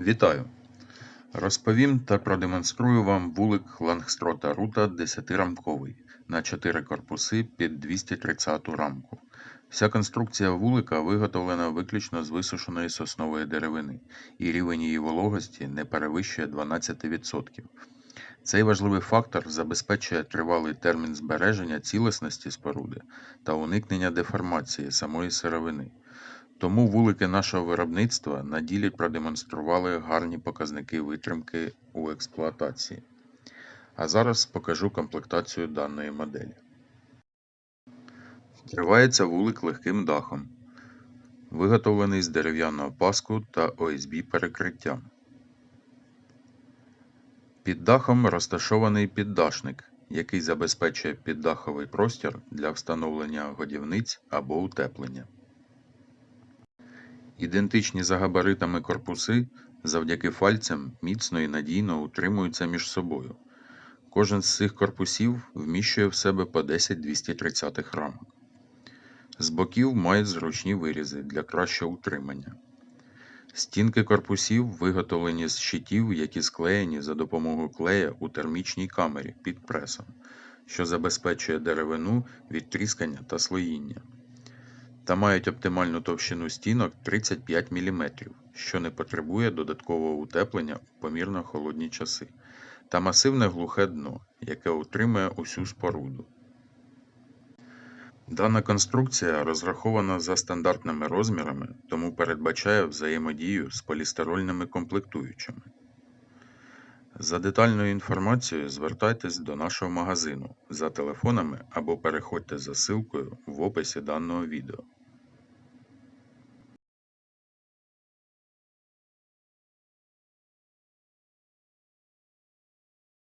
Вітаю! Розповім та продемонструю вам вулик Лангстрота Рута 10-рамковий на 4 корпуси під 230 рамку. Вся конструкція вулика виготовлена виключно з висушеної соснової деревини, і рівень її вологості не перевищує 12%. Цей важливий фактор забезпечує тривалий термін збереження цілісності споруди та уникнення деформації самої сировини. Тому вулики нашого виробництва на ділі продемонстрували гарні показники витримки у експлуатації. А зараз покажу комплектацію даної моделі. Вкривається вулик легким дахом, виготовлений з дерев'яного паску та ОСБ перекриттям. Під дахом розташований піддашник, який забезпечує піддаховий простір для встановлення годівниць або утеплення. Ідентичні за габаритами корпуси завдяки фальцям міцно і надійно утримуються між собою. Кожен з цих корпусів вміщує в себе по 10 230 рамок. З боків мають зручні вирізи для кращого утримання. Стінки корпусів виготовлені з щитів, які склеєні за допомогою клея у термічній камері під пресом, що забезпечує деревину від тріскання та слоїння та мають оптимальну товщину стінок 35 мм, що не потребує додаткового утеплення у помірно холодні часи, та масивне глухе дно, яке утримує усю споруду. Дана конструкція розрахована за стандартними розмірами, тому передбачає взаємодію з полістирольними комплектуючими. За детальною інформацією звертайтесь до нашого магазину за телефонами або переходьте за ссылкою в описі даного відео.